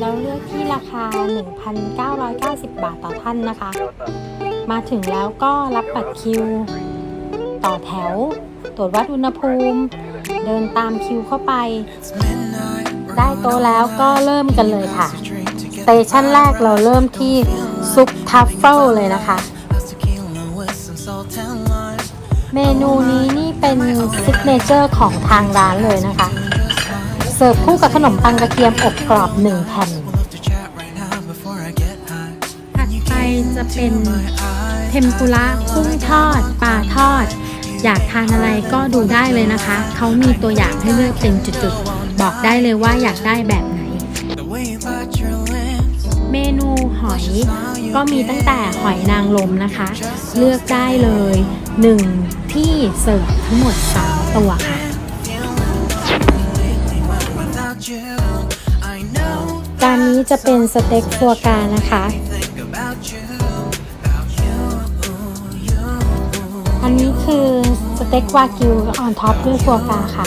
เราคา 1,990 บาทต่อท่านนะคะ มาถึงแล้วก็รับบัตรคิว ต่อแถว ตรวจวัดอุณหภูมิ เดินตามคิวเข้าไป ได้โตแล้วก็เริ่มกันเลยค่ะสเตชันแรกเราเริ่มที่ซุปทัฟเฟิลเลยนะคะ เมนูนี้นี่เป็นซิกเนเจอร์ของทางร้านเลยนะคะ เสิร์ฟคู่กับขนมปังกระเทียมอบกรอบ1แผ่นถัดไปจะเป็นเทมปุระกุ้งทอดปลาทอด อยากทานอะไรก็ดูได้เลยนะคะ เขามีตัวอย่างให้เลือกเป็นจุดๆ บอกได้เลยว่าอยากได้แบบไหน เมนูหอยก็มีตั้งแต่หอยนางรมนะคะ เลือกได้เลย 1 ที่เสิร์ฟทั้งหมด 3 ตัวค่ะ จานนี้จะเป็นสเต็กฟัวกานะคะ อันนี้คือสเต็กวากิวออนท็อปด้วยฟัวกาค่ะ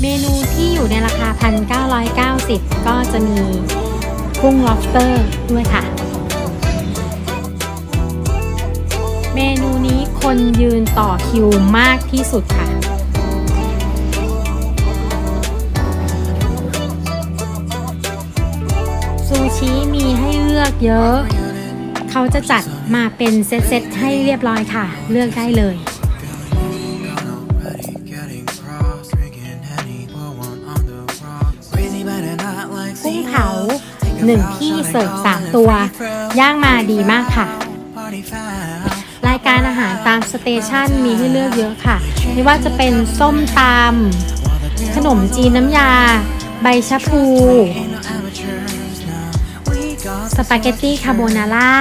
เมนูที่อยู่ในราคา 1,990 ก็จะมีกุ้ง lobster ด้วยค่ะ เมนูนี้คนยืนต่อคิวมากที่สุดค่ะ ชิมีให้เลือกเยอะ เขาจะจัดมาเป็นเซตๆให้เรียบร้อยค่ะ เลือกได้เลยกุ้งเผาหนึ่งที่เสิร์ฟสามตัว ย่างมาดีมากค่ะ รายการอาหารตามสเตชันมีให้เลือกเยอะค่ะ ไม่ว่าจะเป็นส้มตำขนมจีนน้ำยา ใบชะพู สปาเกตตี้คาโบนาร่า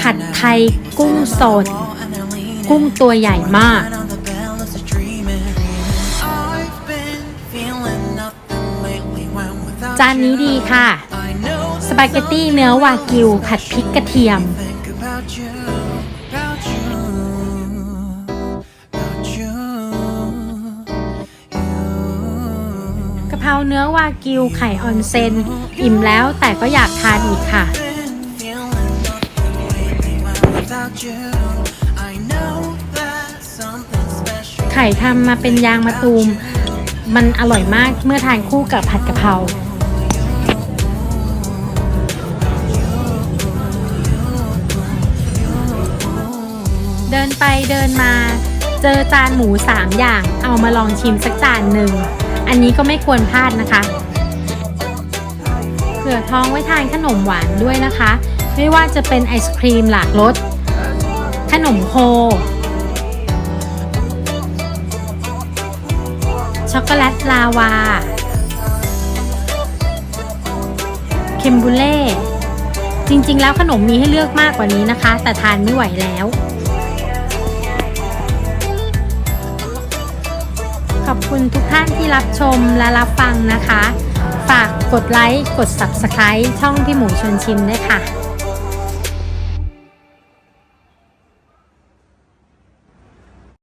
ผัดไทยกุ้งสด กุ้งตัวใหญ่มาก จานนี้ดีค่ะ สปาเกตตี้เนื้อวากิว ผัดพริกกระเทียม ราเนื้อวากิวไข่ออนเซน อิ่มแล้วแต่ก็อยากทานอีกค่ะ ไข่ทำมาเป็นยางมะตูม มันอร่อยมากเมื่อทานคู่กับผัดกะเพราเดินไปเดินมา เจอจานหมู3อย่าง เอามาลองชิมสักจานหนึ่ง อันนี้ก็ไม่ควรพลาดนะคะเผื่อท้องไว้ทานขนมหวานด้วยนะคะ ไม่ว่าจะเป็นไอศครีมหลากรสขนมโค ช็อกโกแลตลาวา เคมบูเล่ จริงๆ แล้วขนมมีให้เลือกมากกว่านี้นะคะ แต่ทานไม่ไหวแล้ว ขอบคุณทุกท่านที่รับชมและรับฟังนะคะ ฝากกดไลค์ กด Subscribe ช่องพี่หมูชวนชิมด้วยค่ะ